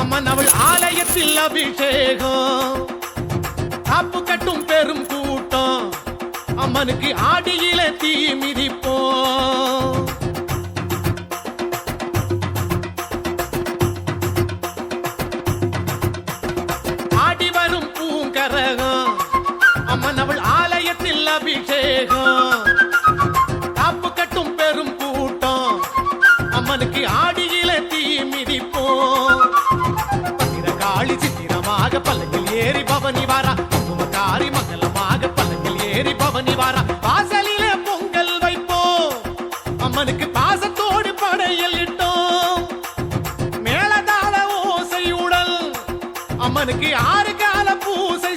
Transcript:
அம்மன் அவள் ஆலயத்தில் அபிஷேகம். காப்பு கட்டும் பெரும் கூட்டம். அம்மனுக்கு ஆடியில தீ மிதிப்போம். ஆடி வரும் பூங்கரகம். அம்மன் அவள் ஆலயத்தில் அபிஷேகம். காப்பு கட்டும் பெரும் கூட்டம். அம்மனுக்கு ஆடி அம்மனி வாரா. வாசலில பொங்கல் வைப்போம். அம்மனுக்கு பாசத்தோடு படையல் இட்டோம். மேலதாள ஓசையுடல் அம்மனுக்கு ஆறு கால பூசை